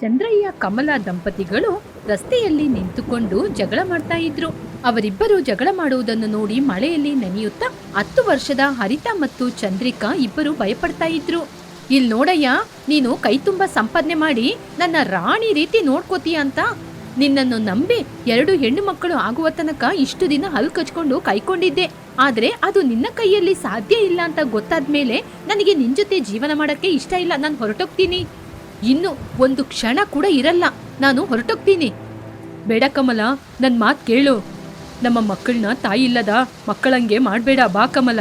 ಚಂದ್ರಯ್ಯ, ಕಮಲ ದಂಪತಿಗಳು ರಸ್ತೆಯಲ್ಲಿ ನಿಂತುಕೊಂಡು ಜಗಳ ಮಾಡ್ತಾ ಇದ್ರು. ಅವರಿಬ್ಬರು ಜಗಳ ಮಾಡುವುದನ್ನು ನೋಡಿ ಮಳೆಯಲ್ಲಿ ನೆನೆಯುತ್ತಾ ಹತ್ತು ವರ್ಷದ ಹರಿತಾ ಮತ್ತು ಚಂದ್ರಿಕಾ ಇಬ್ಬರು ಭಯಪಡ್ತಾ ಇದ್ರು. ಇಲ್ ನೋಡಯ್ಯ, ನೀನು ಕೈ ತುಂಬಾ ಸಂಪಾದನೆ ಮಾಡಿ, ನನ್ನ ರಾಣಿ ರೀತಿ ನೋಡ್ಕೋತೀಯ ಅಂತ. ನಿನ್ನನ್ನು ನಂಬಿ ಎರಡು ಹೆಣ್ಣು ಮಕ್ಕಳು ಆಗುವ ತನಕ ಇಷ್ಟು ದಿನ ಹಲ್ ಕಚ್ಕೊಂಡು ಕೈಕೊಂಡಿದ್ದೆ ಆದ್ರೆ ಅದು ನಿನ್ನ ಕೈಯಲ್ಲಿ ಸಾಧ್ಯ ಇಲ್ಲ ಅಂತ ಗೊತ್ತಾದ್ಮೇಲೆ ನನಗೆ ನಿನ್ ಜೊತೆ ಜೀವನ ಮಾಡಕ್ಕೆ ಇಷ್ಟ ಇಲ್ಲ. ನಾನು ಹೊರಟೋಗ್ತೀನಿ. ಇನ್ನು ಒಂದು ಕ್ಷಣ ಕೂಡ ಇರಲ್ಲ. ನಾನು ಹೊರಟೋಗ್ತೀನಿ. ಬೇಡ ಕಮಲ ನನ್ನ ಮಾತು ಕೇಳು. ನಮ್ಮ ಮಕ್ಕಳನ್ನ ತಾಯಿ ಇಲ್ಲದ ಮಕ್ಕಳಂಗೆ ಮಾಡಬೇಡ ಬಾ ಕಮಲ.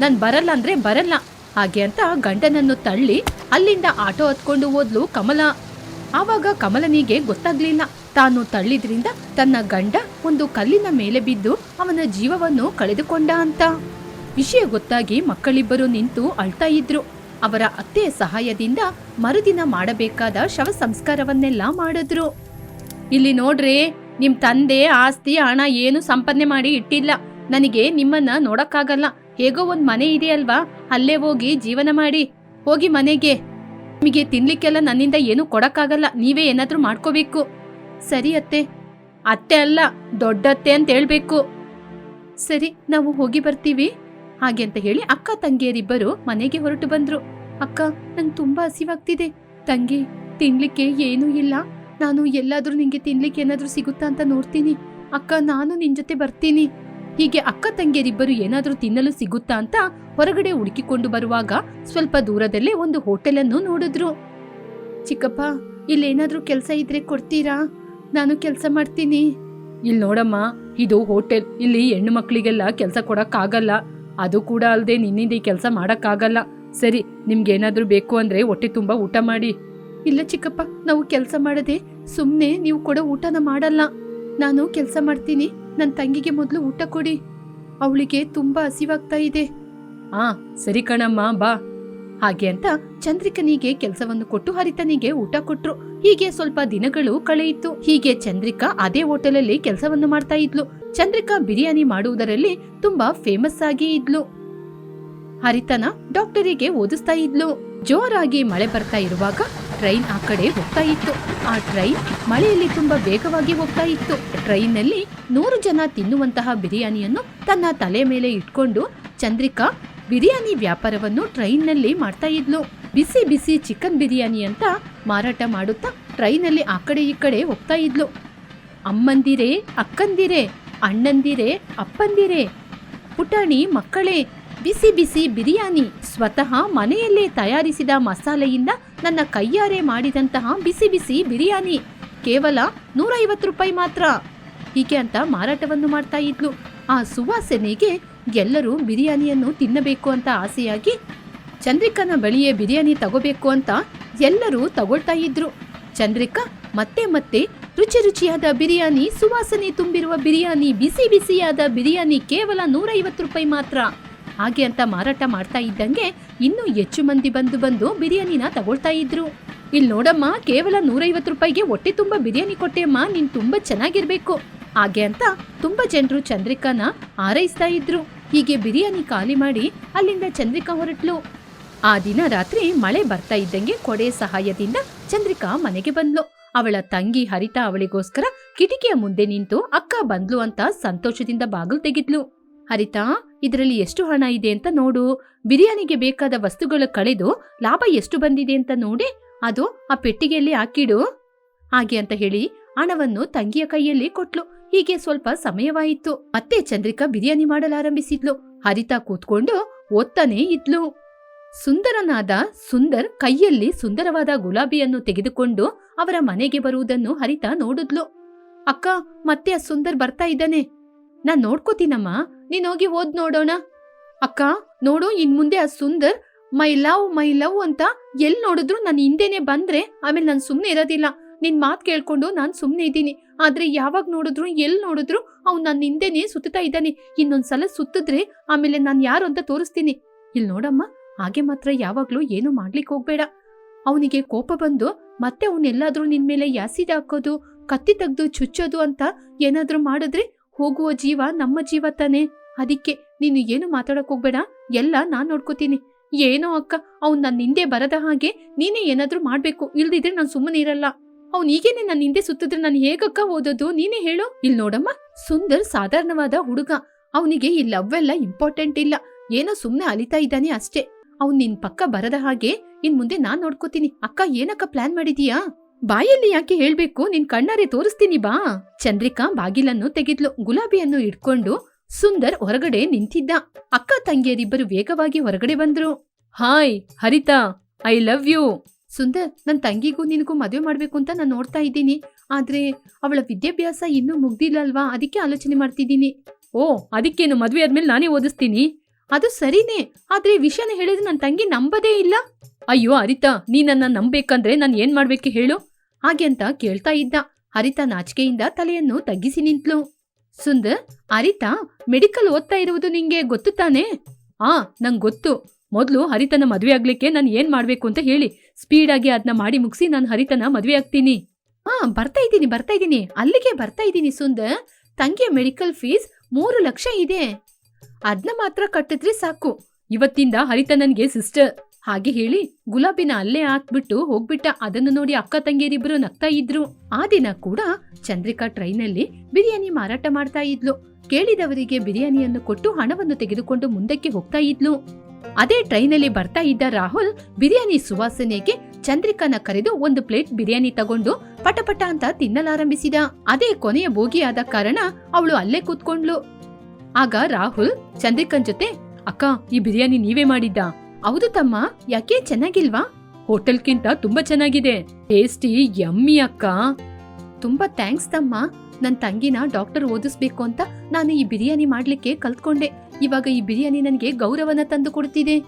ನಾನು ಬರಲ್ಲ ಅಂದರೆ ಬರಲ್ಲ. ಹಾಗೆ ಅಂತ ಗಂಡನನ್ನು ತಳ್ಳಿ ಅಲ್ಲಿಂದ ಆಟೋ ಹತ್ಕೊಂಡು ಹೋದ್ಲು ಕಮಲ. ಆವಾಗ ಕಮಲನಿಗೆ ಗೊತ್ತಾಗ್ಲಿಲ್ಲ. ತಾನು ತಳ್ಳಿದ್ರಿಂದ ತನ್ನ ಗಂಡ ಒಂದು ಕಲ್ಲಿನ ಮೇಲೆ ಬಿದ್ದು ಅವನ ಜೀವವನ್ನು ಕಳೆದುಕೊಂಡ ಅಂತ. ವಿಷಯ ಗೊತ್ತಾಗಿ ಮಕ್ಕಳಿಬ್ಬರು ನಿಂತು ಅಳ್ತಾ ಇದ್ರು. ಅವರ ಅತ್ತೆಯ ಸಹಾಯದಿಂದ ಮರುದಿನ ಮಾಡಬೇಕಾದ ಶವ ಸಂಸ್ಕಾರವನ್ನೆಲ್ಲ ಮಾಡಿದ್ರು. ಇಲ್ಲಿ ನೋಡ್ರಿ, ನಿಮ್ ತಂದೆ ಆಸ್ತಿ, ಹಣ ಏನು ಸಂಪಾದನೆ ಮಾಡಿ ಇಟ್ಟಿಲ್ಲ. ನನಗೆ ನಿಮ್ಮನ್ನ ನೋಡಕ್ಕಾಗಲ್ಲ. ಹೇಗೋ ಒಂದ್ ಮನೆ ಇದೆ ಅಲ್ವಾ? ಅಲ್ಲೇ ಹೋಗಿ ಜೀವನ ಮಾಡಿ. ಹೋಗಿ ಮನೆಗೆ. ನಿಮಗೆ ತಿನ್ಲಿಕ್ಕೆಲ್ಲ ನನ್ನಿಂದ ಏನು ಕೊಡಕ್ಕಾಗಲ್ಲ. ನೀವೇ ಏನಾದ್ರೂ ಮಾಡ್ಕೋಬೇಕು. ಸರಿ ಅತ್ತೆ. ಅತ್ತೆ ಅಲ್ಲ, ದೊಡ್ಡತ್ತೆ ಅಂತ ಹೇಳ್ಬೇಕು. ಸರಿ, ನಾವು ಹೋಗಿ ಬರ್ತೀವಿ. ಹಾಗೆ ಅಂತ ಹೇಳಿ ಅಕ್ಕ ತಂಗಿಯರಿಬ್ಬರು ಮನೆಗೆ ಹೊರಟು ಬಂದ್ರು. ಅಕ್ಕ, ನಂಗೆ ತುಂಬಾ ಹಸಿವಾಗ್ತಿದೆ. ತಂಗಿ, ತಿನ್ಲಿಕ್ಕೆ ಏನೂ ಇಲ್ಲ. ನಾನು ಎಲ್ಲಾದ್ರೂ ನಿಂಗೆ ತಿನ್ಲಿಕ್ಕೆ ಏನಾದ್ರೂ ಸಿಗುತ್ತಾ ಅಂತ ನೋಡ್ತೀನಿ. ಅಕ್ಕ, ನಾನು ನಿನ್ ಜೊತೆ ಬರ್ತೀನಿ. ಹೀಗೆ ಅಕ್ಕ ತಂಗಿಯರಿಬ್ಬರು ಏನಾದ್ರೂ ತಿನ್ನಲು ಸಿಗುತ್ತಾ ಅಂತ ಹೊರಗಡೆ ಹುಡುಕಿಕೊಂಡು ಬರುವಾಗ ಸ್ವಲ್ಪ ದೂರದಲ್ಲೇ ಒಂದು ಹೋಟೆಲ್ ಅನ್ನು ನೋಡಿದ್ರು. ಚಿಕ್ಕಪ್ಪ, ಇಲ್ಲೇನಾದ್ರೂ ಕೆಲಸ ಇದ್ರೆ ಕೊಡ್ತೀರಾ? ನಾನು ಕೆಲಸ ಮಾಡ್ತೀನಿ. ಇಲ್ಲಿ ನೋಡಮ್ಮ, ಇದು ಹೋಟೆಲ್. ಇಲ್ಲಿ ಹೆಣ್ಣು ಮಕ್ಕಳಿಗೆಲ್ಲ ಕೆಲಸ ಕೊಡಕ್ಕಾಗಲ್ಲ. ಅದು ಕೂಡ ಅಲ್ಲದೆ ನಿನ್ನಿಂದ ಈ ಕೆಲಸ ಮಾಡೋಕ್ಕಾಗಲ್ಲ. ಸರಿ ನಿಮ್ಗೇನಾದರೂ ಏನಾದ್ರೂ ಬೇಕು ಅಂದರೆ ಹೊಟ್ಟೆ ತುಂಬ ಊಟ ಮಾಡಿ. ಇಲ್ಲ ಚಿಕ್ಕಪ್ಪ ನಾವು ಕೆಲಸ ಮಾಡದೆ ಸುಮ್ಮನೆ ನೀವು ಕೊಡೋ ಊಟನ ಮಾಡಲ್ಲ. ನಾನು ಕೆಲಸ ಮಾಡ್ತೀನಿ ನನ್ನ ತಂಗಿಗೆ ಮೊದಲು ಊಟ ಕೊಡಿ. ಅವಳಿಗೆ ತುಂಬ ಹಸಿವಾಗ್ತಾ ಇದೆ. ಆ ಸರಿ ಕಣಮ್ಮ ಬಾ. ಹಾಗೆ ಅಂತ ಚಂದ್ರಿಕನಿಗೆ ಕೆಲಸವನ್ನು ಕೊಟ್ಟು ಹರಿತನಿಗೆ ಊಟ ಕೊಟ್ರು. ಹೀಗೆ ಸ್ವಲ್ಪ ದಿನಗಳು ಕಳೆಯಿತು. ಹೀಗೆ ಚಂದ್ರಿಕಾ ಅದೇ ಹೋಟೆಲಲ್ಲಿ ಕೆಲಸವನ್ನು ಮಾಡ್ತಾ ಇದ್ಲು. ಚಂದ್ರಿಕಾ ಬಿರಿಯಾನಿ ಮಾಡುವುದರಲ್ಲಿ ತುಂಬಾ ಫೇಮಸ್ ಆಗಿ ಇದ್ಲು. ಹರಿತನ ಡಾಕ್ಟರಿಗೆ ಓದಿಸ್ತಾ ಇದ್ಲು. ಜೋರಾಗಿ ಮಳೆ ಬರ್ತಾ ಇರುವಾಗ ಟ್ರೈನ್ ಆ ಕಡೆ ಹೋಗ್ತಾ ಇತ್ತು. ಆ ಟ್ರೈನ್ ಮಳೆಯಲ್ಲಿ ತುಂಬಾ ವೇಗವಾಗಿ ಹೋಗ್ತಾ ಇತ್ತು. ಟ್ರೈನ್ನಲ್ಲಿ ನೂರು ಜನ ತಿನ್ನುವಂತಹ ಬಿರಿಯಾನಿಯನ್ನು ತನ್ನ ತಲೆ ಮೇಲೆ ಇಟ್ಕೊಂಡು ಚಂದ್ರಿಕಾ ಬಿರಿಯಾನಿ ವ್ಯಾಪಾರವನ್ನು ಟ್ರೈನ್ನಲ್ಲಿ ಮಾಡ್ತಾ ಇದ್ಲು. ಬಿಸಿ ಬಿಸಿ ಚಿಕನ್ ಬಿರಿಯಾನಿ ಅಂತ ಮಾರಾಟ ಮಾಡುತ್ತಾ ಟ್ರೈನಲ್ಲಿ ಆ ಕಡೆ ಈ ಕಡೆ ಹೋಗ್ತಾ ಇದ್ಲು. ಅಮ್ಮಂದಿರೇ, ಅಕ್ಕಂದಿರೇ ಅಣ್ಣಂದಿರೇ, ಅಪ್ಪಂದಿರೇ, ಪುಟಾಣಿ ಮಕ್ಕಳೇ, ಬಿಸಿ ಬಿಸಿ ಬಿರಿಯಾನಿ ಸ್ವತಃ ಮನೆಯಲ್ಲೇ ತಯಾರಿಸಿದ ಮಸಾಲೆಯಿಂದ ನನ್ನ ಕೈಯಾರೆ ಮಾಡಿದಂತಹ ಬಿಸಿ ಬಿಸಿ ಬಿರಿಯಾನಿ. ಕೇವಲ ನೂರೈವತ್ತು ರೂಪಾಯಿ ಮಾತ್ರ. ಹೀಗೆ ಅಂತ ಮಾರಾಟವನ್ನು ಮಾಡ್ತಾ ಇದ್ಲು. ಆ ಸುವಾಸನೆಗೆ ಎಲ್ಲರೂ ಬಿರಿಯಾನಿಯನ್ನು ತಿನ್ನಬೇಕು ಅಂತ ಆಸೆಯಾಗಿ ಚಂದ್ರಿಕನ ಬಳಿಯೇ ಬಿರಿಯಾನಿ ತಗೋಬೇಕು ಅಂತ ಎಲ್ಲರೂ ತಗೊಳ್ತಾ ಇದ್ರು. ಚಂದ್ರಿಕಾ, ಮತ್ತೆ ಮತ್ತೆ ರುಚಿ ರುಚಿಯಾದ ಬಿರಿಯಾನಿ, ಸುವಾಸನೆ ತುಂಬಿರುವ ಬಿರಿಯಾನಿ, ಬಿಸಿ ಬಿಸಿಯಾದ ಬಿರಿಯಾನಿ ಕೇವಲ ನೂರೈವತ್ತು ರೂಪಾಯಿ ಮಾತ್ರ. ಹಾಗೆ ಅಂತ ಮಾರಾಟ ಮಾಡ್ತಾ ಇದ್ದಂಗೆ ಇನ್ನೂ ಹೆಚ್ಚು ಮಂದಿ ಬಂದು ಬಂದು ಬಿರಿಯಾನಿನ ತಗೊಳ್ತಾ ಇದ್ರು. ಇಲ್ಲಿ ನೋಡಮ್ಮ, ಕೇವಲ ನೂರೈವತ್ತು ರೂಪಾಯಿಗೆ ಹೊಟ್ಟೆ ತುಂಬ ಬಿರಿಯಾನಿ ಕೊಟ್ಟೆಯಮ್ಮ, ನೀನು ತುಂಬಾ ಚೆನ್ನಾಗಿರ್ಬೇಕು. ಹಾಗೆ ಅಂತ ತುಂಬಾ ಜನರು ಚಂದ್ರಿಕಾನ ಆರೈಸ್ತಾ ಇದ್ರು. ಹೀಗೆ ಬಿರಿಯಾನಿ ಖಾಲಿ ಮಾಡಿ ಅಲ್ಲಿಂದ ಚಂದ್ರಿಕಾ ಹೊರಟ್ಲು. ಆ ದಿನ ರಾತ್ರಿ ಮಳೆ ಬರ್ತಾ ಇದ್ದಂಗೆ ಕೊಡೆ ಸಹಾಯದಿಂದ ಚಂದ್ರಿಕಾ ಮನೆಗೆ ಬಂದ್ಲು. ಅವಳ ತಂಗಿ ಹರಿತಾ ಅವಳಿಗೋಸ್ಕರ ಕಿಟಕಿಯ ಮುಂದೆ ನಿಂತು ಅಕ್ಕ ಬಂದ್ಲು ಅಂತ ಸಂತೋಷದಿಂದ ಬಾಗಿಲು ತೆಗಿದ್ಲು. ಹರಿತಾ, ಇದರಲ್ಲಿ ಎಷ್ಟು ಹಣ ಇದೆ ಅಂತ ನೋಡು. ಬಿರಿಯಾನಿಗೆ ಬೇಕಾದ ವಸ್ತುಗಳು ಕಳೆದು ಲಾಭ ಎಷ್ಟು ಬಂದಿದೆ ಅಂತ ನೋಡಿ, ಅದು ಆ ಪೆಟ್ಟಿಗೆಯಲ್ಲಿ ಹಾಕಿಡು. ಹಾಗೆ ಅಂತ ಹೇಳಿ ಹಣವನ್ನು ತಂಗಿಯ ಕೈಯಲ್ಲಿ ಕೊಟ್ಲು. ಹೀಗೆ ಸ್ವಲ್ಪ ಸಮಯವಾಯಿತು. ಮತ್ತೆ ಚಂದ್ರಿಕಾ ಬಿರಿಯಾನಿ ಮಾಡಲಾರಂಭಿಸಿದ್ಲು. ಹರಿತಾ ಕೂತ್ಕೊಂಡು ಓದ್ತಾನೇ ಇದ್ಲು. ಸುಂದರನಾದ ಸುಂದರ್ ಕೈಯಲ್ಲಿ ಸುಂದರವಾದ ಗುಲಾಬಿಯನ್ನು ತೆಗೆದುಕೊಂಡು ಅವರ ಮನೆಗೆ ಬರುವುದನ್ನು ಹರಿತ ನೋಡಿದ್ಲು. ಅಕ್ಕ, ಮತ್ತೆ ಆ ಸುಂದರ್ ಬರ್ತಾ ಇದ್ದಾನೆ. ನಾನ್ ನೋಡ್ಕೋತೀನಮ್ಮ. ನೀನ್ ಹೋಗಿ ಓದ್ ನೋಡೋಣ. ಅಕ್ಕ, ನೋಡು, ಇನ್ ಮುಂದೆ ಆ Sundar my love my love ಅಂತ ಎಲ್ ನೋಡಿದ್ರು ನನ್ನ ಹಿಂದೆನೆ ಬಂದ್ರೆ ಆಮೇಲೆ ನಾನು ಸುಮ್ಮನೆ ಇರೋದಿಲ್ಲ. ನಿನ್ ಮಾತ್ ಕೇಳ್ಕೊಂಡು ನಾನ್ ಸುಮ್ಮನೆ ಇದ್ದೀನಿ. ಆದ್ರೆ ಯಾವಾಗ ನೋಡಿದ್ರು, ಎಲ್ ನೋಡಿದ್ರು ಅವ್ನು ನನ್ನ ಹಿಂದೆನೆ ಸುತ್ತಾ ಇದ್ದಾನೆ. ಇನ್ನೊಂದ್ಸಲ ಸುತ್ತಿದ್ರೆ ಆಮೇಲೆ ನಾನ್ ಯಾರು ಅಂತ ತೋರಿಸ್ತೀನಿ. ಇಲ್ ನೋಡಮ್ಮ. ಹಾಗೆ ಮಾತ್ರ ಯಾವಾಗ್ಲೂ ಏನು ಮಾಡ್ಲಿಕ್ಕೆ ಹೋಗ್ಬೇಡ. ಅವನಿಗೆ ಕೋಪ ಬಂದು ಮತ್ತೆ ಅವನೆಲ್ಲಾದ್ರೂ ನಿನ್ ಮೇಲೆ ಯಾಸಿಡ್ ಹಾಕೋದು, ಕತ್ತಿ ತೆಗ್ದು ಚುಚ್ಚೋದು ಅಂತ ಏನಾದ್ರೂ ಮಾಡಿದ್ರೆ ಹೋಗುವ ಜೀವ ನಮ್ಮ ಜೀವ ತಾನೇ. ಅದಕ್ಕೆ ನೀನು ಏನು ಮಾತಾಡಕ್ ಹೋಗ್ಬೇಡ. ಎಲ್ಲ ನಾನ್ ನೋಡ್ಕೋತೀನಿ. ಏನೋ ಅಕ್ಕ, ಅವ್ನ್ ನನ್ನ ಹಿಂದೆ ಬರದ ಹಾಗೆ ನೀನೇ ಏನಾದ್ರೂ ಮಾಡ್ಬೇಕು. ಇಲ್ದಿದ್ರೆ ನಾನು ಸುಮ್ಮನೆ ಇರಲ್ಲ. ಅವ್ನು ಈಗೇನೆ ನನ್ನ ಹಿಂದೆ ಸುತ್ತಿದ್ರೆ ನಾನು ಹೇಗಕ್ಕ ಓದೋದು? ನೀನೇ ಹೇಳು. ಇಲ್ಲಿ ನೋಡಮ್ಮ, ಸುಂದರ್ ಸಾಧಾರಣವಾದ ಹುಡುಗ. ಅವನಿಗೆ ಈ ಲವ್ ಎಲ್ಲ ಇಂಪಾರ್ಟೆಂಟ್ ಇಲ್ಲ. ಏನೋ ಸುಮ್ನೆ ಅಲಿತಾ ಇದ್ದಾನೆ ಅಷ್ಟೇ. ಅವ್ನ್ ನಿನ್ ಪಕ್ಕ ಬರದ ಹಾಗೆ ಇನ್ ಮುಂದೆ ನಾನ್ ನೋಡ್ಕೋತೀನಿ. ಅಕ್ಕ ಏನಕ್ಕ ಪ್ಲಾನ್ ಮಾಡಿದೀಯಾ? ಬಾಯಲ್ಲಿ ಯಾಕೆ ಹೇಳ್ಬೇಕು? ನಿನ್ ಕಣ್ಣಾರೆ ತೋರಿಸ್ತೀನಿ ಬಾ. ಚಂದ್ರಿಕಾ ಬಾಗಿಲನ್ನು ತೆಗೆದ್ಲು. ಗುಲಾಬಿಯನ್ನು ಇಟ್ಕೊಂಡು ಸುಂದರ್ ಹೊರಗಡೆ ನಿಂತಿದ್ದ. ಅಕ್ಕ ತಂಗಿಯರಿಬ್ಬರು ವೇಗವಾಗಿ ಹೊರಗಡೆ ಬಂದ್ರು. Hi, Haritha, I love you. Sundar, ನನ್ ತಂಗಿಗೂ ನಿನಗೂ ಮದುವೆ ಮಾಡ್ಬೇಕು ಅಂತ ನಾನು ನೋಡ್ತಾ ಇದ್ದೀನಿ. ಆದ್ರೆ ಅವಳ ವಿದ್ಯಾಭ್ಯಾಸ ಇನ್ನೂ ಮುಗ್ದಿಲ್ಲ ಅಲ್ವಾ? ಅದಕ್ಕೆ ಆಲೋಚನೆ ಮಾಡ್ತಿದ್ದೀನಿ. ಓ, ಅದಕ್ಕೇನು? ಮದುವೆ ಆದ್ಮೇಲೆ ನಾನೇ ಓದಿಸ್ತೀನಿ? ಅದು ಸರಿನೇ, ಆದ್ರೆ ವಿಷಯನ ಹೇಳಿದ್ರೆ ನನ್ನ ತಂಗಿ ನಂಬದೇ ಇಲ್ಲ. ಅಯ್ಯೋ, ಹರಿತಾ, ನೀ ನನ್ನ ನಂಬೇಕಂದ್ರೆ ನಾನು ಏನ್ ಮಾಡ್ಬೇಕು ಹೇಳು? ಹಾಗೆ ಅಂತ ಕೇಳ್ತಾ ಇದ್ದ. ಹರಿತಾ ನಾಚಿಕೆಯಿಂದ ತಲೆಯನ್ನು ತಗ್ಗಿಸಿ ನಿಂತ್ಲು. ಸುಂದರ್, ಹರಿತಾ, ಮೆಡಿಕಲ್ ಓದ್ತಾ ಇರುವುದು ನಿಂಗೆ ಗೊತ್ತು ತಾನೇ? ಆ, ನಂಗ್ ಗೊತ್ತು. ಮೊದ್ಲು ಹರಿತನ ಮದ್ವೆ ಆಗ್ಲಿಕ್ಕೆ ನಾನು ಏನ್ ಮಾಡ್ಬೇಕು ಅಂತ ಹೇಳಿ, ಸ್ಪೀಡಾಗಿ ಅದನ್ನ ಮಾಡಿ ಮುಗಿಸಿ ನಾನು ಹರಿತನ ಮದ್ವೆ ಆಗ್ತೀನಿ. ಹಾ ಬರ್ತಾ ಇದ್ದೀನಿ ಬರ್ತಾ ಇದ್ದೀನಿ. ಅಲ್ಲಿಗೆ ಬರ್ತಾ ಇದ್ದೀನಿ ಸುಂದರ್. ತಂಗಿಯ ಮೆಡಿಕಲ್ ಫೀಸ್ ಮೂರು ಲಕ್ಷ ಇದೆ. ಅದನ್ನ ಮಾತ್ರ ಕಟ್ಟಿದ್ರೆ ಸಾಕು. ಇವತ್ತಿಂದ ಹರಿತ ನನ್ಗೆ ಸಿಸ್ಟರ್ ಹಾಗೆ ಹೇಳಿ ಗುಲಾಬಿನ ಅಲ್ಲೇ ಹಾಕ್ಬಿಟ್ಟು ಹೋಗ್ಬಿಟ್ಟ. ಅದನ್ನು ನೋಡಿ ಅಕ್ಕ ತಂಗಿಯರಿಬ್ರು ನಗ್ತಾ ಇದ್ರು. ಆ ದಿನ ಕೂಡ ಚಂದ್ರಿಕಾ ಟ್ರೈನಲ್ಲಿ ಬಿರಿಯಾನಿ ಮಾರಾಟ ಮಾಡ್ತಾ ಇದ್ಲು. ಕೇಳಿದವರಿಗೆ ಬಿರಿಯಾನಿಯನ್ನು ಕೊಟ್ಟು ಹಣವನ್ನು ತೆಗೆದುಕೊಂಡು ಮುಂದಕ್ಕೆ ಹೋಗ್ತಾ ಇದ್ಲು. ಅದೇ ಟ್ರೈನಲ್ಲಿ ಬರ್ತಾ ಇದ್ದ ರಾಹುಲ್ ಬಿರಿಯಾನಿ ಸುವಾಸನೆಗೆ ಚಂದ್ರಿಕಾನ ಕರೆದು ಒಂದು ಪ್ಲೇಟ್ ಬಿರಿಯಾನಿ ತಗೊಂಡು ಪಟಪಟ ಅಂತ ತಿನ್ನಲಾರಂಭಿಸಿದ. ಅದೇ ಕೊನೆಯ ಬೋಗಿಯಾದ ಕಾರಣ ಅವಳು ಅಲ್ಲೇ ಕೂತ್ಕೊಂಡ್ಲು ಆಗ ರಾಹುಲ್ ಚಂದ್ರಿಕನ್ ಜೊತೆ, ಅಕ್ಕ, ಈ ಬಿರಿಯಾನಿ ನೀವೇ ಮಾಡಿದ್ದ. ಹೌದು ತಮ್ಮ, ಯಾಕೆ? ಚೆನ್ನಾಗಿಲ್ವಾ? ಹೋಟೆಲ್ಗಿಂತ ತುಂಬಾ ಚೆನ್ನಾಗಿದೆ. ಟೇಸ್ಟಿ, ಯಮ್ಮಿ, ಅಕ್ಕ. ತುಂಬಾ ಥ್ಯಾಂಕ್ಸ್ ತಮ್ಮ. ನನ್ ತಂಗಿನ ಡಾಕ್ಟರ್ ಓದಿಸ್ಬೇಕು ಅಂತ ನಾನು ಈ ಬಿರಿಯಾನಿ ಮಾಡ್ಲಿಕ್ಕೆ ಕಲ್ತ್ಕೊಂಡೆ. ಇವಾಗ ಈ ಬಿರಿಯಾನಿ ನನಗೆ ಗೌರವನ ತಂದು ಕೊಡ್ತಿದೆ.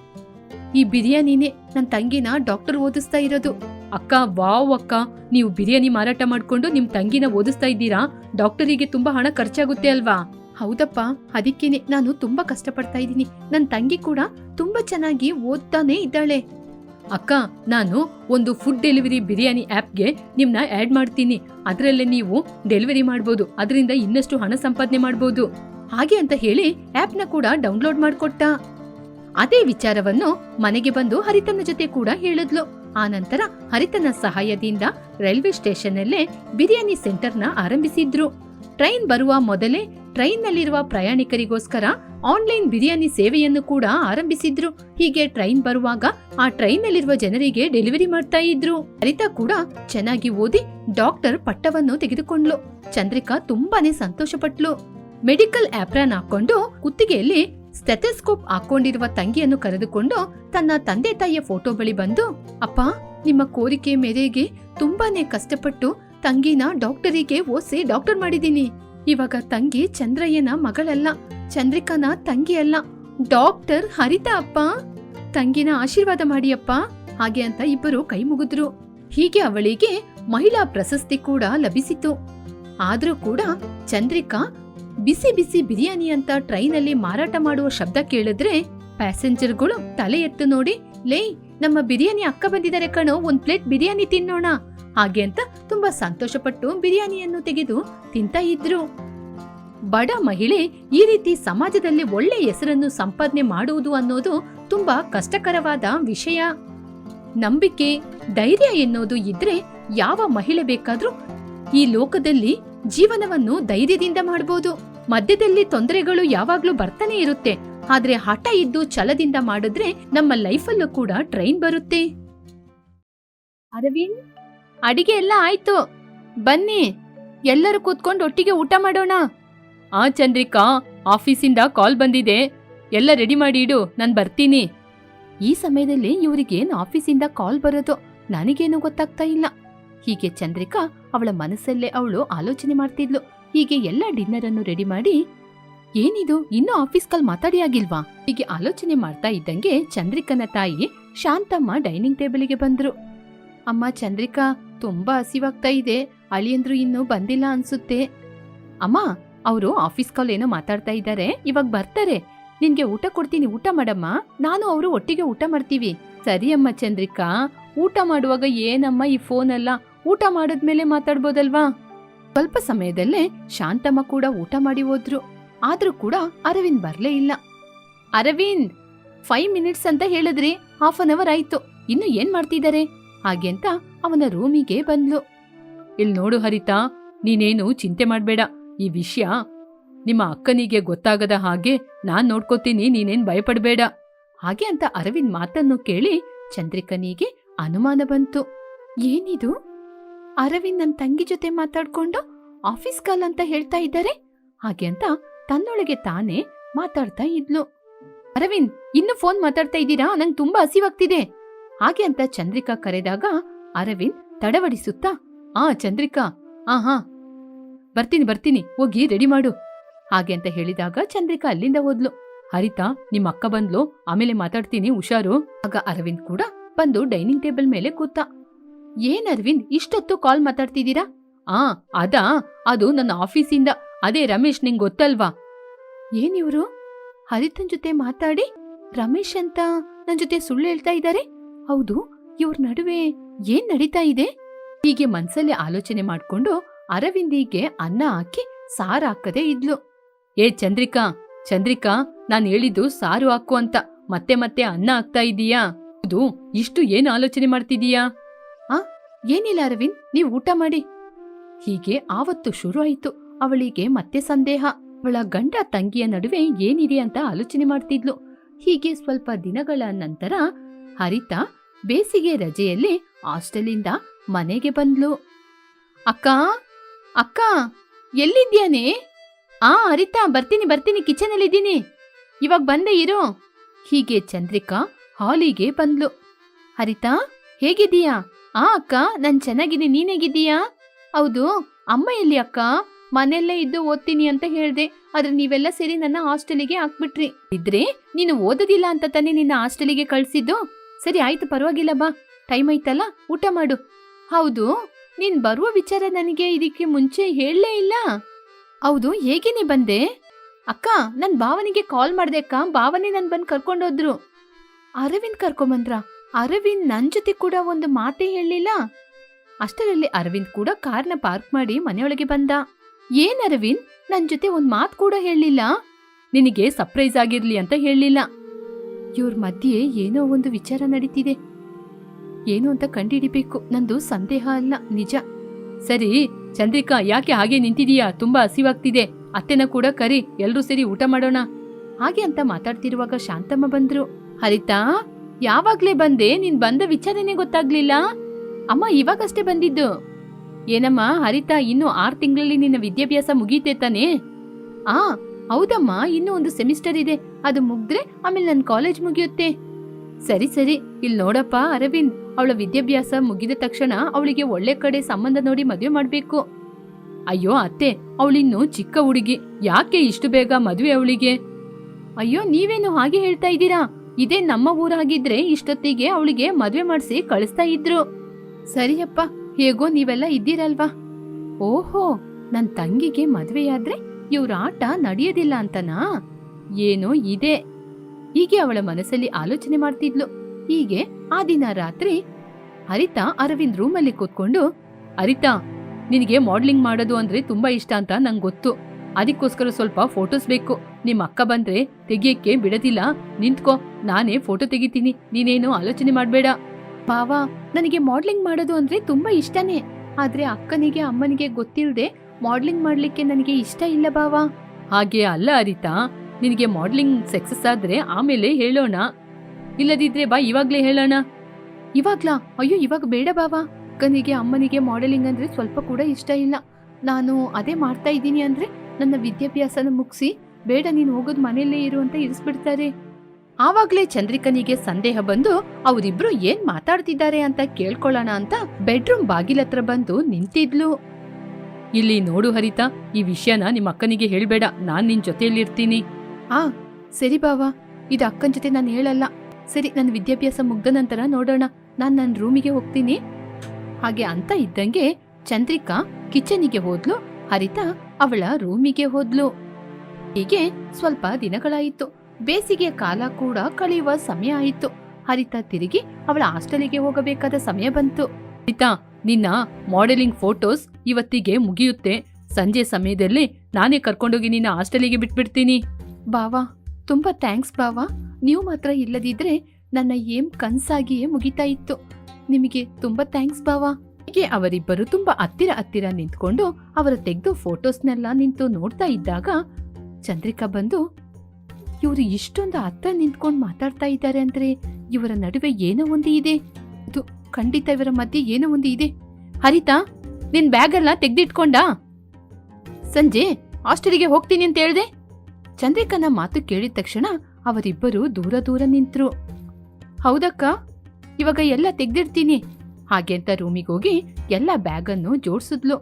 ಈ ಬಿರಿಯಾನಿನೇ ನನ್ ತಂಗಿನ ಡಾಕ್ಟರ್ ಓದಿಸ್ತಾ ಇರೋದು. ಅಕ್ಕ, ವಾವ್, ಅಕ್ಕ. ನೀವು ಬಿರಿಯಾನಿ ಮಾರಾಟ ಮಾಡ್ಕೊಂಡು ನಿಮ್ ತಂಗಿನ ಓದಿಸ್ತಾ ಇದ್ದೀರಾ? ಡಾಕ್ಟರಿಗೆ ತುಂಬಾ ಹಣ ಖರ್ಚಾಗುತ್ತೆ ಅಲ್ವಾ? ಹೌದಪ್ಪ, ಅದಕ್ಕೇನೆ ನಾನು ತುಂಬಾ ಕಷ್ಟಪಡ್ತಾ ಇದ್ದೀನಿ. ನನ್ ತಂಗಿ ಕೂಡ ತುಂಬಾ ಚೆನ್ನಾಗಿ ಓದ್ತಾನೆ ಇದ್ದಾಳೆ. ಅಕ್ಕ, ನಾನು ಒಂದು ಫುಡ್ ಡೆಲಿವರಿ ಬಿರಿಯಾನಿ ಆ್ಯಪ್ಗೆ ನಿಮ್ನ ಆಡ್ ಮಾಡ್ತೀನಿ. ಅದರಲ್ಲೇ ನೀವು ಡೆಲಿವರಿ ಮಾಡ್ಬೋದು. ಅದರಿಂದ ಇನ್ನಷ್ಟು ಹಣ ಸಂಪಾದನೆ ಮಾಡ್ಬೋದು. ಹಾಗೆ ಅಂತ ಹೇಳಿ ಆ್ಯಪ್ನ ಕೂಡ ಡೌನ್ಲೋಡ್ ಮಾಡಿಕೊಟ್ಟ. ಅದೇ ವಿಚಾರವನ್ನು ಮನೆಗೆ ಬಂದು ಹರಿತನ ಜೊತೆ ಕೂಡ ಹೇಳಿದ್ಲು. ಆ ನಂತರ ಹರಿತನ ಸಹಾಯದಿಂದ ರೈಲ್ವೆ ಸ್ಟೇಷನ್ನಲ್ಲೇ ಬಿರಿಯಾನಿ ಸೆಂಟರ್ನ ಆರಂಭಿಸಿದ್ರು. ಟ್ರೈನ್ ಬರುವ ಮೊದಲೇ ಟ್ರೈನ್ನಲ್ಲಿರುವ ಪ್ರಯಾಣಿಕರಿಗೋಸ್ಕರ ಆನ್ಲೈನ್ ಬಿರಿಯಾನಿ ಸೇವೆಯನ್ನು ಕೂಡ ಆರಂಭಿಸಿದ್ರು. ಹೀಗೆ ಟ್ರೈನ್ ಬರುವಾಗ ಆ ಟ್ರೈನ್ನಲ್ಲಿರುವ ಜನರಿಗೆ ಡೆಲಿವರಿ ಮಾಡ್ತಾ ಇದ್ರು. ಹರಿತಾ ಕೂಡ ಚೆನ್ನಾಗಿ ಓದಿ ಡಾಕ್ಟರ್ ಪಟ್ಟವನ್ನು ತೆಗೆದುಕೊಂಡ್ಲು. ಚಂದ್ರಿಕಾ ತುಂಬಾನೇ ಸಂತೋಷಪಟ್ಲು. ಮೆಡಿಕಲ್ ಆಪ್ರಾನ್ ಹಾಕೊಂಡು ಕುತ್ತಿಗೆಯಲ್ಲಿ ಸ್ಟೆಥೆಸ್ಕೋಪ್ ಹಾಕೊಂಡಿರುವ ತಂಗಿಯನ್ನು ಕರೆದುಕೊಂಡು ತನ್ನ ತಂದೆ ತಾಯಿಯ ಫೋಟೋ ಬಳಿ ಬಂದು, ಅಪ್ಪ, ನಿಮ್ಮ ಕೋರಿಕೆ ಮೇರೆಗೆ ತುಂಬಾನೇ ಕಷ್ಟಪಟ್ಟು ತಂಗಿನ ಡಾಕ್ಟರಿಗೆ ಓದಿಸಿ ಡಾಕ್ಟರ್ ಮಾಡಿದೀನಿ ಇವಾಗ ತಂಗಿ ಚಂದ್ರಯ್ಯನ ಮಗಳಲ್ಲ, ಚಂದ್ರಿಕಾನ ತಂಗಿ ಅಲ್ಲ ಡಾಕ್ಟರ್ ಹರಿತಾ ಅಪ್ಪ. ತಂಗಿನ ಆಶೀರ್ವಾದ ಮಾಡಿಯಪ್ಪ. ಹಾಗೆ ಅಂತ ಇಬ್ಬರು ಕೈ ಮುಗಿದ್ರು. ಹೀಗೆ ಅವಳಿಗೆ ಮಹಿಳಾ ಪ್ರಶಸ್ತಿ ಕೂಡ ಲಭಿಸಿತು ಆದ್ರೂ ಕೂಡ ಚಂದ್ರಿಕಾ ಬಿಸಿ ಬಿಸಿ ಬಿರಿಯಾನಿ ಅಂತ ಟ್ರೈನಲ್ಲಿ ಮಾರಾಟ ಮಾಡುವ ಶಬ್ದ ಕೇಳಿದ್ರೆ ಪ್ಯಾಸೆಂಜರ್ಗಳು ತಲೆ ಎತ್ತು ನೋಡಿ, ಲೇ, ನಮ್ಮ ಬಿರಿಯಾನಿ ಅಕ್ಕ ಬಂದಿದ್ದಾರೆ ಕಣೋ, ಒಂದ್ ಪ್ಲೇಟ್ ಬಿರಿಯಾನಿ ತಿನ್ನೋಣ. ಹಾಗೆ ಅಂತ ತುಂಬಾ ಸಂತೋಷಪಟ್ಟು ಬಿರಿಯಾನಿಯನ್ನು ತೆಗೆದು ತಿಂತಾ ಇದ್ರು. ಬಡ ಮಹಿಳೆ ಈ ರೀತಿ ಸಮಾಜದಲ್ಲಿ ಒಳ್ಳೆ ಹೆಸರನ್ನು ಸಂಪಾದನೆ ಮಾಡುವುದು ಅನ್ನೋದು ತುಂಬಾ ಕಷ್ಟಕರವಾದ ವಿಷಯ. ನಂಬಿಕೆ, ಧೈರ್ಯ ಎನ್ನುವುದು ಇದ್ರೆ ಯಾವ ಮಹಿಳೆ ಬೇಕಾದ್ರೂ ಈ ಲೋಕದಲ್ಲಿ ಜೀವನವನ್ನು ಧೈರ್ಯದಿಂದ ಮಾಡಬಹುದು ಮಧ್ಯದಲ್ಲಿ ತೊಂದರೆಗಳು ಯಾವಾಗ್ಲೂ ಬರ್ತಾನೆ ಇರುತ್ತೆ. ಆದ್ರೆ ಹಠ ಇದ್ದು ಛಲದಿಂದ ಮಾಡಿದ್ರೆ ನಮ್ಮ ಲೈಫಲ್ಲೂ ಕೂಡ ಟ್ರೈನ್ ಬರುತ್ತೆ. ಅರವಿಂದ್? ಅಡಿಗೆ ಎಲ್ಲ ಆಯ್ತು. ಬನ್ನಿ, ಎಲ್ಲರೂ ಕೂತ್ಕೊಂಡು ಒಟ್ಟಿಗೆ ಊಟ ಮಾಡೋಣ. ಆ ಚಂದ್ರಿಕಾ ಆಫೀಸಿಂದ ಕಾಲ್ ಬಂದಿದೆ. ಎಲ್ಲ ರೆಡಿ ಮಾಡಿ ಇಡು, ನಾನು ಬರ್ತೀನಿ. ಈ ಸಮಯದಲ್ಲಿ ಇವರಿಗೇನು ಆಫೀಸಿಂದ ಕಾಲ್ ಬರೋದು ನನಗೇನು ಗೊತ್ತಾಗ್ತಾ ಇಲ್ಲ. ಹೀಗೆ ಚಂದ್ರಿಕಾ ಅವಳ ಮನಸ್ಸಲ್ಲೇ ಅವಳು ಆಲೋಚನೆ ಮಾಡ್ತಿದ್ಲು. ಹೀಗೆ ಎಲ್ಲ ಡಿನ್ನರ್ ಅನ್ನು ರೆಡಿ ಮಾಡಿ, ಏನಿದು, ಇನ್ನೂ ಆಫೀಸ್ ಕಾಲ್ ಮಾತಾಡಿ ಆಗಿಲ್ವಾ? ಹೀಗೆ ಆಲೋಚನೆ ಮಾಡ್ತಾ ಇದ್ದಂಗೆ ಚಂದ್ರಿಕನ ತಾಯಿ ಶಾಂತಮ್ಮ ಡೈನಿಂಗ್ ಟೇಬಲ್ಗೆ ಬಂದ್ರು. ಅಮ್ಮ ಚಂದ್ರಿಕಾ ತುಂಬಾ ಹಸಿವಾಗ್ತಾ ಇದೆ. ಅಳಿಯಂದ್ರು ಇನ್ನೂ ಬಂದಿಲ್ಲ ಅನ್ಸುತ್ತೆ. ಅಮ್ಮ, ಅವರು ಆಫೀಸ್ ಕಾಲ್ ಏನೋ ಮಾತಾಡ್ತಾ ಇದ್ದಾರೆ ಇವಾಗ ಬರ್ತಾರೆ. ನಿನ್ಗೆ ಊಟ ಕೊಡ್ತೀನಿ, ಊಟ ಮಾಡಮ್ಮ. ನಾನು ಅವರು ಒಟ್ಟಿಗೆ ಊಟ ಮಾಡ್ತೀವಿ. ಸರಿ ಅಮ್ಮ ಚಂದ್ರಿಕಾ, ಊಟ ಮಾಡುವಾಗ ಏನಮ್ಮ ಈ ಫೋನ್ ಅಲ್ಲ ಊಟ ಮಾಡಿದ್ಮೇಲೆ ಮಾತಾಡ್ಬೋದಲ್ವಾ? ಸ್ವಲ್ಪ ಸಮಯದಲ್ಲೇ ಶಾಂತಮ್ಮ ಕೂಡ ಊಟ ಮಾಡಿ ಹೋದ್ರು. ಆದ್ರೂ ಕೂಡ ಅರವಿಂದ್ ಬರ್ಲೇ ಇಲ್ಲ. ಅರವಿಂದ್ ಫೈವ್ ಮಿನಿಟ್ಸ್ ಅಂತ ಹೇಳಿದ್ರಿ. ಹಾಫ್ ಅನ್ ಅವರ್ ಆಯ್ತು. ಇನ್ನು ಏನ್ ಮಾಡ್ತಿದ್ದಾರೆ? ಹಾಗೆ ಅಂತ ಅವನ ರೂಮಿಗೆ ಬಂದ್ಲು. ಇಲ್ಲಿ ನೋಡು ಹರಿತಾ, ನೀನೇನು ಚಿಂತೆ ಮಾಡ್ಬೇಡ. ಈ ವಿಷಯ ನಿಮ್ಮ ಅಕ್ಕನಿಗೆ ಗೊತ್ತಾಗದ ಹಾಗೆ ನಾನ್ ನೋಡ್ಕೋತೀನಿ, ನೀನೇನ್ ಭಯಪಡ್ಬೇಡ. ಹಾಗೆ ಅಂತ ಅರವಿಂದ್ ಮಾತನ್ನು ಕೇಳಿ ಚಂದ್ರಿಕನಿಗೆ ಅನುಮಾನ ಬಂತು. ಏನಿದು? ಅರವಿಂದ್ ನನ್ನ ತಂಗಿ ಜೊತೆ ಮಾತಾಡ್ಕೊಂಡು ಆಫೀಸ್ ಕಾಲ್ ಅಂತ ಹೇಳ್ತಾ ಇದ್ದಾರೆ? ಹಾಗೆ ಅಂತ ತನ್ನೊಳಗೆ ತಾನೇ ಮಾತಾಡ್ತಾ ಇದ್ಲು. ಅರವಿಂದ್, ಇನ್ನು ಫೋನ್ ಮಾತಾಡ್ತಾ ಇದ್ದೀರಾ? ನಂಗೆ ತುಂಬಾ ಹಸಿವಾಗ್ತಿದೆ. ಹಾಗೆ ಅಂತ ಚಂದ್ರಿಕಾ ಕರೆದಾಗ ಅರವಿಂದ್ ತಡವಡಿಸುತ್ತಾ, ಆ, ಚಂದ್ರಿಕಾ ಆ ಹಾ ಬರ್ತೀನಿ ಬರ್ತೀನಿ, ಹೋಗಿ ರೆಡಿ ಮಾಡು. ಹಾಗೆ ಅಂತ ಹೇಳಿದಾಗ ಚಂದ್ರಿಕಾ ಅಲ್ಲಿಂದ ಹೋದ್ಲು. ಹರಿತಾ, ನಿಮ್ಮ ಅಕ್ಕ ಬಂದ್ಲು, ಆಮೇಲೆ ಮಾತಾಡ್ತೀನಿ, ಹುಷಾರು. ಆಗ ಅರವಿಂದ್ ಕೂಡ ಬಂದು ಡೈನಿಂಗ್ ಟೇಬಲ್ ಮೇಲೆ ಕೂತ, ಏನ್ ಅರವಿಂದ್, ಇಷ್ಟೊತ್ತು ಕಾಲ್ ಮಾತಾಡ್ತಿದ್ದೀರಾ? ಆ, ಅದಾ, ಅದು ನನ್ನ ಆಫೀಸಿಂದ, ಅದೇ ರಮೇಶ್, ನಿಂಗ್ ಗೊತ್ತಲ್ವಾ? ಏನಿವ್ರು ಹರಿತನ್ ಜೊತೆ ಮಾತಾಡಿ, ರಮೇಶ್ ಅಂತ ನನ್ ಜೊತೆ ಸುಳ್ಳು ಹೇಳ್ತಾ ಇದ್ದಾರೆ ಹೌದು, ಇವ್ರ ನಡುವೆ ಏನ್ ನಡೀತಾ ಇದೆ? ಹೀಗೆ ಮನ್ಸಲ್ಲಿ ಆಲೋಚನೆ ಮಾಡ್ಕೊಂಡು ಅರವಿಂದಿಗೆ ಅನ್ನ ಹಾಕಿ ಸಾರು ಹಾಕದೇ ಇದ್ಲು. ಏ ಚಂದ್ರಿಕಾ ಚಂದ್ರಿಕಾ, ನಾನ್ ಹೇಳಿದ್ದು ಸಾರು ಹಾಕು ಅಂತ. ಮತ್ತೆ ಮತ್ತೆ ಅನ್ನ ಹಾಕ್ತಾ ಇದೀಯಾ? ಇದು ಇಷ್ಟು ಏನ್ ಆಲೋಚನೆ ಮಾಡ್ತಿದೀಯಾ? ಆ, ಏನಿಲ್ಲ ಅರವಿಂದ್, ನೀವ್ ಊಟ ಮಾಡಿ. ಹೀಗೆ ಆವತ್ತು ಶುರು ಆಯ್ತು ಅವಳಿಗೆ ಮತ್ತೆ ಸಂದೇಹ. ಅವಳ ಗಂಡ ತಂಗಿಯ ನಡುವೆ ಏನಿದೆ ಅಂತ ಆಲೋಚನೆ ಮಾಡ್ತಿದ್ಲು. ಹೀಗೆ ಸ್ವಲ್ಪ ದಿನಗಳ ನಂತರ ಹರಿತಾ ಬೇಸಿಗೆ ರಜೆಯಲ್ಲಿ ಹಾಸ್ಟೆಲಿಂದ ಮನೆಗೆ ಬಂದ್ಲು. ಅಕ್ಕ ಅಕ್ಕ, ಎಲ್ಲಿದ್ಯಾನೆ? ಆ, ಹರಿತಾ, ಬರ್ತೀನಿ ಬರ್ತೀನಿ ಕಿಚನಲ್ಲಿದ್ದೀನಿ ಇವಾಗ ಬಂದೆ ಇರು. ಹೀಗೆ ಚಂದ್ರಿಕಾ ಹಾಲಿಗೆ ಬಂದ್ಲು. ಹರಿತಾ ಹೇಗಿದೀಯಾ ಆ, ಅಕ್ಕ, ನಾನ್ ಚೆನ್ನಾಗಿದ್ದೀನಿ. ನೀನ್ ಹೇಗಿದ್ದೀಯಾ? ಹೌದು, ಅಮ್ಮ ಎಲ್ಲಿ ಅಕ್ಕ? ಮನೆಯಲ್ಲೇ ಇದ್ದು ಓದ್ತೀನಿ ಅಂತ ಹೇಳ್ದೆ. ಆದ್ರೆ ನೀವೆಲ್ಲ ಸೇರಿ ನನ್ನ ಹಾಸ್ಟೆಲಿಗೆ ಹಾಕ್ಬಿಟ್ರಿ. ಇದ್ರೆ ನೀನು ಓದೋದಿಲ್ಲ ಅಂತ ತಾನೇ ನಿನ್ನ ಹಾಸ್ಟೆಲಿಗೆ ಕಳ್ಸಿದ್ದು? ಸರಿ ಆಯ್ತು, ಪರವಾಗಿಲ್ಲ ಬಾ. ಟೈಮ್ ಆಯ್ತಲ್ಲ, ಊಟ ಮಾಡು. ಹೌದು, ನೀನ್ ಬರುವ ವಿಚಾರ ನನಗೆ ಇದಕ್ಕೆ ಮುಂಚೆ ಹೇಳಲೇ ಇಲ್ಲ. ಹೌದು, ಹೇಗೆ ನೀ ಬಂದೆ? ಅಕ್ಕ, ನನ್ ಭಾವನಿಗೆ ಕಾಲ್ ಮಾಡ್ದೆ ಅಕ್ಕ. ಭಾವನೆ ನನ್ ಬಂದ್ ಕರ್ಕೊಂಡೋದ್ರು. ಅರವಿಂದ್ ಕರ್ಕೊಂಬಂದ್ರ? ಅರವಿಂದ್ ನನ್ ಜೊತೆ ಕೂಡ ಒಂದು ಮಾತೇ ಹೇಳಲಿಲ್ಲ. ಅಷ್ಟರಲ್ಲಿ ಅರವಿಂದ್ ಕೂಡ ಕಾರ್ನ ಪಾರ್ಕ್ ಮಾಡಿ ಮನೆಯೊಳಗೆ ಬಂದ. ಏನ್ ಅರವಿಂದ್? ನನ್ ಜೊತೆ ಒಂದ್ ಮಾತ್ ಕೂಡ ಹೇಳಲಿಲ್ಲ. ನಿನಗೆ ಸರ್ಪ್ರೈಸ್ ಆಗಿರ್ಲಿ ಅಂತ ಹೇಳಲಿಲ್ಲ. ಇವ್ರ ಮಧ್ಯೆ ಏನೋ ಒಂದು ವಿಚಾರ ನಡೀತಿದೆ. ಏನು ಅಂತ ಕಂಡಿಡಿಬೇಕು, ನಂದು ಸಂದೇಹ ಅಲ್ಲ, ನಿಜ. ಸರಿ, ಚಂದ್ರಿಕಾ, ಯಾಕೆ ಹಾಗೆ ನಿಂತಿದೀಯಾ? ತುಂಬಾ ಹಸಿವಾಗ್ತಿದೆ. ಅತ್ತೆನ ಕೂಡ ಕರಿ, ಎಲ್ರೂ ಸೇರಿ ಊಟ ಮಾಡೋಣ. ಹಾಗೆ ಅಂತ ಮಾತಾಡ್ತಿರುವಾಗ ಶಾಂತಮ್ಮ ಬಂದ್ರು. ಹರಿತಾ, ಯಾವಾಗ್ಲೇ ಬಂದೆ, ನೀನ್ ಬಂದ ವಿಚಾರನೇ ಗೊತ್ತಾಗ್ಲಿಲ್ಲ? ಅಮ್ಮ ಇವಾಗಷ್ಟೇ ಬಂದಿದ್ದು. ಏನಮ್ಮ, ಹರಿತಾ, ಇನ್ನು ಆರು ತಿಂಗಳಲ್ಲಿ ನಿನ್ನ ವಿದ್ಯಾಭ್ಯಾಸ ಮುಗೀತೆ ತಾನೇ? ಆ ಹೌದಮ್ಮ, ಇನ್ನೂ ಒಂದು ಸೆಮಿಸ್ಟರ್ ಇದೆ. ಅದು ಮುಗ್ದ್ರೆ ಆಮೇಲೆ ನನ್ನ ಕಾಲೇಜ್ ಮುಗಿಯುತ್ತೆ. ಸರಿ ಸರಿ. ಇಲ್ಲಿ ನೋಡಪ್ಪ, ಅರವಿಂದ್. ಅವಳ ವಿದ್ಯಾಭ್ಯಾಸ ಮುಗಿದ ತಕ್ಷಣ ಅವಳಿಗೆ ಒಳ್ಳೆ ಕಡೆ ಸಂಬಂಧ ನೋಡಿ ಮದುವೆ ಮಾಡಬೇಕು. ಅಯ್ಯೋ, ಅತ್ತೆ, ಅವಳಿನ್ನು ಚಿಕ್ಕ ಹುಡುಗಿ. ಯಾಕೆ ಇಷ್ಟು ಬೇಗ ಮದುವೆ ಅವಳಿಗೆ? ಅಯ್ಯೋ, ನೀವೇನು ಹಾಗೆ ಹೇಳ್ತಾ ಇದ್ದೀರಾ? ಇದೇ ನಮ್ಮ ಊರಾಗಿದ್ರೆ ಇಷ್ಟೊತ್ತಿಗೆ ಅವಳಿಗೆ ಮದುವೆ ಮಾಡಿಸಿ ಕಳಿಸ್ತಾ ಇದ್ರು. ಸರಿಯಪ್ಪ ಹೇಗೋ ನೀವೆಲ್ಲ ಇದ್ದೀರಲ್ವಾ? ಓಹೋ ನನ್ನ ತಂಗಿಗೆ ಮದ್ವೆಯಾದ್ರೆ ಇವ್ರ ಆಟ ನಡೆಯೋದಿಲ್ಲ ಅಂತನಾ? ಏನೋ ಇದೆ. ಹೀಗೆ ಅವಳ ಮನಸ್ಸಲ್ಲಿ ಆಲೋಚನೆ ಮಾಡ್ತಿದ್ಲು. ಹೀಗೆ ಆ ದಿನ ರಾತ್ರಿ ಹರಿತಾ ಅರವಿಂದ್ ರೂಮಲ್ಲಿ ಕೂತ್ಕೊಂಡು, ಹರಿತಾ, ನಿನಗೆ ಮಾಡ್ಲಿಂಗ್ ಮಾಡೋದು ಅಂದ್ರೆ ತುಂಬಾ ಇಷ್ಟ ಅಂತ ನಂಗೆ ಗೊತ್ತು. ಅದಕ್ಕೋಸ್ಕರ ಸ್ವಲ್ಪ ಫೋಟೋಸ್ ಬೇಕು. ನಿಮ್ಮ ಅಕ್ಕ ಬಂದ್ರೆ ತೆಗಿಯಕ್ಕೆ ಬಿಡದಿಲ್ಲ. ನಿಂತ್ಕೋ, ನಾನೇ ಫೋಟೋ ತೆಗಿತೀನಿ. ನೀನೇನು ಆಲೋಚನೆ ಮಾಡ್ಬೇಡ. ಬಾವಾ ನನಗೆ ಮಾಡ್ಲಿಂಗ್ ಮಾಡೋದು ಅಂದ್ರೆ ತುಂಬಾ ಇಷ್ಟನೇ. ಆದ್ರೆ ಅಕ್ಕನಿಗೆ, ಅಮ್ಮನಿಗೆ ಗೊತ್ತಿಲ್ಲದೆ ಮಾಡ್ಲಿಂಗ್ ಮಾಡ್ಲಿಕ್ಕೆ ನನಗೆ ಇಷ್ಟ ಇಲ್ಲ ಬಾವಾ ಹಾಗೆ ಅಲ್ಲ ಅರಿತಾ, ನಿನಗೆ ಮಾಡ್ಲಿಂಗ್ ಸಕ್ಸಸ್ ಆದ್ರೆ ಆಮೇಲೆ ಹೇಳೋಣ. ಇಲ್ಲದಿದ್ರೆ ಬಾ, ಇವಾಗ್ಲೇ ಹೇಳೋಣ. ಇವಾಗ್ಲಾ? ಅಯ್ಯೋ, ಇವಾಗ ಬೇಡ ಬಾವ ಕನಿಗೆ ಅಮ್ಮನಿಗೆ ಮಾಡೆಲಿಂಗ್ ಅಂದ್ರೆ ಸ್ವಲ್ಪ ಕೂಡ ಇಷ್ಟ ಇಲ್ಲ. ನಾನು ಅದೇ ಮಾಡ್ತಾ ಇದ್ದೀನಿ ಅಂದ್ರೆ ನನ್ನ ವಿದ್ಯಾಭ್ಯಾಸನ ಮುಗಿಸಿ ಬೇಡ, ನೀನು ಹೋಗೋದು ಮನೆಯಲ್ಲೇ ಇರು ಅಂತ ಇರಿಸ್ಬಿಡ್ತಾರೆ. ಆವಾಗ್ಲೇ ಚಂದ್ರಿಕನಿಗೆ ಸಂದೇಹ ಬಂದು ಅವರಿಬ್ರು ಏನ್ ಮಾತಾಡ್ತಿದ್ದಾರೆ ಅಂತ ಕೇಳ್ಕೊಳ್ಳೋಣ ಅಂತ ಬೆಡ್ರೂಮ್ ಬಾಗಿಲತ್ರ ಬಂದು ನಿಂತಿದ್ಲು. ಇಲ್ಲಿ ನೋಡು ಹರಿತ, ಈ ವಿಷಯನ ನಿಮ್ಮ ಅಕ್ಕನಿಗೆ ಹೇಳ್ಬೇಡ. ನಾನ್ ನಿನ್ ಜೊತೆಯಲ್ಲಿರ್ತೀನಿ. ಆ, ಸರಿ ಬಾವಾ. ಇದು ಅಕ್ಕನ ಜೊತೆ ನಾನು ಹೇಳಲ್ಲ. ಸರಿ ನನ್ನ ವಿದ್ಯಾಭ್ಯಾಸ ಮುಗ್ದ ನಂತರ ನೋಡೋಣ. ನಾನ್ ನನ್ನ ರೂಮಿಗೆ ಹೋಗ್ತೀನಿ. ಹಾಗೆ ಅಂತ ಇದ್ದಂಗೆ ಚಂದ್ರಿಕಾ ಕಿಚನಿಗೆ ಹೋದ್ಲು. ಹರಿತಾ ಅವಳ ರೂಮಿಗೆ ಹೋದ್ಲು. ಹೀಗೆ ಸ್ವಲ್ಪ ದಿನಗಳಾಯಿತು. ಬೇಸಿಗೆ ಕಾಲ ಕೂಡ ಕಳೆಯುವ ಸಮಯ ಆಯಿತು. ಹರಿತಾ ತಿರುಗಿ ಅವಳ ಹಾಸ್ಟೆಲಿಗೆ ಹೋಗಬೇಕಾದ ಸಮಯ ಬಂತು. ಹರಿತಾ, ನಿನ್ನ ಮಾಡೆಲಿಂಗ್ ಫೋಟೋಸ್ ಇವತ್ತಿಗೆ ಮುಗಿಯುತ್ತೆ. ಸಂಜೆ ಸಮಯದಲ್ಲಿ ನಾನೇ ಕರ್ಕೊಂಡೋಗಿ ನಿನ್ನ ಹಾಸ್ಟೆಲಿಗೆ ಬಿಟ್ಬಿಡ್ತೀನಿ. ಬಾವಾ ತುಂಬಾ ಥ್ಯಾಂಕ್ಸ್ ಬಾವಾ ನೀವು ಮಾತ್ರ ಇಲ್ಲದಿದ್ರೆ ನನ್ನ ಏಮ್ ಕನ್ಸಾಗಿಯೇ ಮುಗಿತಾ ಇತ್ತು. ನಿಮಗೆ ತುಂಬಾ ಥ್ಯಾಂಕ್ಸ್ ಬಾವಾ ಹೀಗೆ ಅವರಿಬ್ಬರು ತುಂಬಾ ಹತ್ತಿರ ಹತ್ತಿರ ನಿಂತ್ಕೊಂಡು ಅವರ ತೆಗೆದು ಫೋಟೋಸ್ನೆಲ್ಲ ನಿಂತು ನೋಡ್ತಾ ಇದ್ದಾಗ ಚಂದ್ರಿಕಾ ಬಂದು ಇವರು ಇಷ್ಟೊಂದು ಹತ್ರ ನಿಂತ್ಕೊಂಡು ಮಾತಾಡ್ತಾ ಇದ್ದಾರೆ ಅಂದ್ರೆ ಇವರ ನಡುವೆ ಏನೋ ಒಂದು ಇದೆ. ಇದು ಖಂಡಿತ ಇವರ ಮಧ್ಯೆ ಏನೋ ಒಂದು ಇದೆ. ಹರಿತಾ ನಿನ್ ಬ್ಯಾಗ್ ಎಲ್ಲ ತೆಗ್ದಿಟ್ಕೊಂಡ? ಸಂಜೆ, ಹಾಸ್ಟೆಲಿಗೆ ಹೋಗ್ತೀನಿ ಅಂತ ಹೇಳ್ದೆ. ಚಂದ್ರಿಕನ ಮಾತು ಕೇಳಿದ ತಕ್ಷಣ ಅವರಿಬ್ಬರು ದೂರ ದೂರ ನಿಂತ್ರು. ಹೌದಕ್ಕ, ಇವಾಗ ಎಲ್ಲ ತೆಗ್ದಿಡ್ತೀನಿ, ಹಾಗೆ ಅಂತ ರೂಮಿಗೆ ಹೋಗಿ ಎಲ್ಲ ಬ್ಯಾಗನ್ನು ಜೋಡಿಸಿದ್ಲು.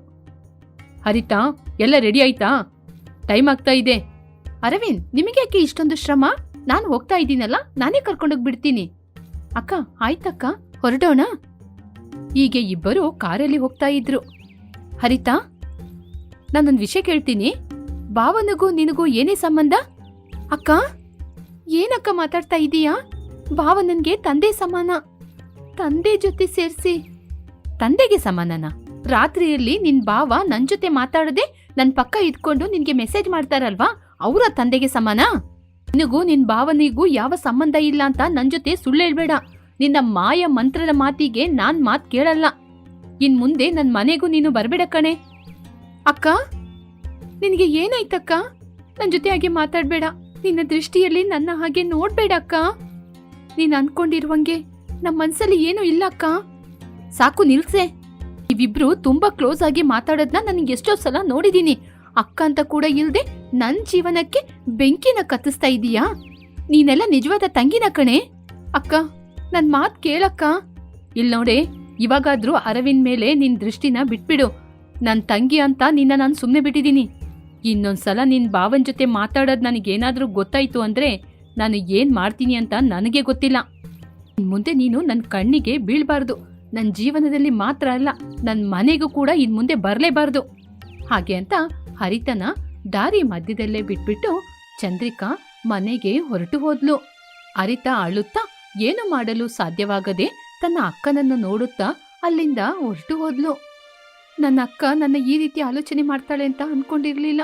ಹರಿತಾ, ಎಲ್ಲ ರೆಡಿ ಆಯ್ತಾ? ಟೈಮ್ ಆಗ್ತಾ ಇದೆ. ಅರವಿಂದ್ ನಿಮಗೆ ಯಾಕೆ ಇಷ್ಟೊಂದು ಶ್ರಮ? ನಾನು ಹೋಗ್ತಾ ಇದ್ದೀನಲ್ಲ, ನಾನೇ ಕರ್ಕೊಂಡೋಗಿ ಬಿಡ್ತೀನಿ. ಅಕ್ಕ, ಆಯ್ತಕ್ಕ, ಹೊರಡೋಣ? ಹೀಗೆ ಇಬ್ಬರು ಕಾರಲ್ಲಿ ಹೋಗ್ತಾ ಇದ್ರು. ಹರಿತಾ ನಾನೊಂದು ವಿಷಯ ಕೇಳ್ತೀನಿ. ಭಾವನಿಗೂ ನಿನಗೂ ಏನೇ ಸಂಬಂಧ? ಅಕ್ಕ, ಏನಕ್ಕ ಮಾತಾಡ್ತಾ ಇದೀಯಾ? ಭಾವ ನನ್ಗೆ ತಂದೆ ಸಮಾನ. ತಂದೆ ಜೊತೆ ಸೇರಿಸಿ. ತಂದೆಗೆ ಸಮಾನನ? ರಾತ್ರಿಯಲ್ಲಿ ನಿನ್ ಭಾವ ನನ್ ಜೊತೆ ಮಾತಾಡದೆ ನನ್ ಪಕ್ಕ ಇದ್ಕೊಂಡು ನಿನ್ಗೆ ಮೆಸೇಜ್ ಮಾಡ್ತಾರಲ್ವಾ? ಅವರ ತಂದೆಗೆ ಸಮಾನ? ನಿನಗೂ ನಿನ್ ಭಾವನಿಗೂ ಯಾವ ಸಂಬಂಧ ಇಲ್ಲ ಅಂತ ನನ್ ಜೊತೆ ಸುಳ್ಳು ಹೇಳ್ಬೇಡ. ನಿನ್ನ ಮಾಯ ಮಂತ್ರದ ಮಾತಿಗೆ ನಾನ್ ಮಾತ್ ಕೇಳಲ್ಲ. ಇನ್ ಮುಂದೆ ನನ್ ಮನೆಗೂ ನೀನು ಬರಬೇಡ ಕಣೆ. ಅಕ್ಕ, ನಿನಗೆ ಏನಾಯ್ತಕ್ಕ? ನನ್ ಜೊತೆ ಹಾಗೆ ಮಾತಾಡ್ಬೇಡ. ನಿನ್ನ ದೃಷ್ಟಿಯಲ್ಲಿ ನನ್ನ ಹಾಗೆ ನೋಡ್ಬೇಡ ಅಕ್ಕ. ನೀನ್ ಅನ್ಕೊಂಡಿರುವಂಗೆ ನಮ್ಮ ಮನ್ಸಲ್ಲಿ ಏನೂ ಇಲ್ಲ ಅಕ್ಕ. ಸಾಕು, ನಿಲ್ಸೆ. ಇವಿಬ್ರು ತುಂಬಾ ಕ್ಲೋಸ್ ಆಗಿ ಮಾತಾಡೋದ್ನ ನನಗೆ ಎಷ್ಟೋ ಸಲ ನೋಡಿದೀನಿ. ಅಕ್ಕ ಅಂತ ಕೂಡ ಇಲ್ದೆ ನನ್ ಜೀವನಕ್ಕೆ ಬೆಂಕಿನ ಕತ್ತಿಸ್ತಾ ಇದೀಯಾ? ನೀನೆಲ್ಲ ನಿಜವಾದ ತಂಗಿನ ಕಣೆ. ಅಕ್ಕ, ನನ್ ಮಾತ್ ಕೇಳಕ್ಕ. ಇಲ್ ನೋಡೆ ಇವಾಗಾದ್ರೂ ಅರವಿಂದ್ ಮೇಲೆ ನಿನ್ ದೃಷ್ಟಿನ ಬಿಟ್ಬಿಡು. ನನ್ನ ತಂಗಿ ಅಂತ ನಿನ್ನ ನಾನು ಸುಮ್ಮನೆ ಬಿಟ್ಟಿದ್ದೀನಿ. ಇನ್ನೊಂದ್ಸಲ ನಿನ್ ಭಾವನ ಜೊತೆ ಮಾತಾಡೋದು ನನಗೇನಾದರೂ ಗೊತ್ತಾಯ್ತು ಅಂದ್ರೆ ನಾನು ಏನು ಮಾಡ್ತೀನಿ ಅಂತ ನನಗೆ ಗೊತ್ತಿಲ್ಲ. ಮುಂದೆ ನೀನು ನನ್ನ ಕಣ್ಣಿಗೆ ಬೀಳಬಾರ್ದು. ನನ್ನ ಜೀವನದಲ್ಲಿ ಮಾತ್ರ ಅಲ್ಲ ನನ್ನ ಮನೆಗೂ ಕೂಡ ಇನ್ನು ಮುಂದೆ ಬರಲೇಬಾರ್ದು. ಹಾಗೆ ಅಂತ ಹರಿತನ ದಾರಿ ಮಧ್ಯದಲ್ಲೇ ಬಿಟ್ಬಿಟ್ಟು ಚಂದ್ರಿಕಾ ಮನೆಗೆ ಹೊರಟು ಹೋದ್ಲು. ಅರಿತ ಅಳುತ್ತಾ, ಏನು ಮಾಡಲು ಸಾಧ್ಯವಾಗದೆ ತನ್ನ ಅಕ್ಕನನ್ನು ನೋಡುತ್ತಾ ಅಲ್ಲಿಂದ ಹೊರಟು ಹೋದ್ಲು. ನನ್ನ ಅಕ್ಕ ನನ್ನ ಈ ರೀತಿ ಆಲೋಚನೆ ಮಾಡ್ತಾಳೆ ಅಂತ ಅನ್ಕೊಂಡಿರ್ಲಿಲ್ಲ.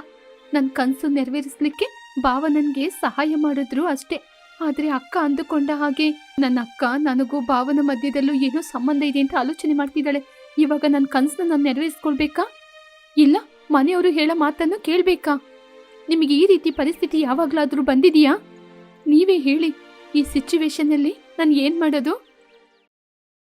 ನನ್ನ ಕನಸು ನೆರವೇರಿಸ್ಲಿಕ್ಕೆ ಭಾವ ನನಗೆ ಸಹಾಯ ಮಾಡಿದ್ರು ಅಷ್ಟೇ. ಆದ್ರೆ ಅಕ್ಕ ಅಂದುಕೊಂಡ ಹಾಗೆ ನನ್ನ ಅಕ್ಕ ನನಗೂ ಭಾವನ ಮಧ್ಯದಲ್ಲೂ ಏನೋ ಸಂಬಂಧ ಇದೆ ಅಂತ ಆಲೋಚನೆ ಮಾಡ್ತಿದ್ದಾಳೆ. ಇವಾಗ ನನ್ನ ಕನಸನ್ನ ನಾನು ನೆರವೇರಿಸ್ಕೊಳ್ಬೇಕಾ? ಇಲ್ಲ, ಮನೆಯವರು ಹೇಳೋ ಮಾತನ್ನು ಕೇಳಬೇಕಾ? ನಿಮಗೆ ಈ ರೀತಿ ಪರಿಸ್ಥಿತಿ ಯಾವಾಗಲಾದರೂ ಬಂದಿದೆಯಾ? ನೀವೇ ಹೇಳಿ, ಈ ಸಿಚುವೇಶನ್ ಅಲ್ಲಿ ನಾನು ಏನು ಮಾಡೋದು?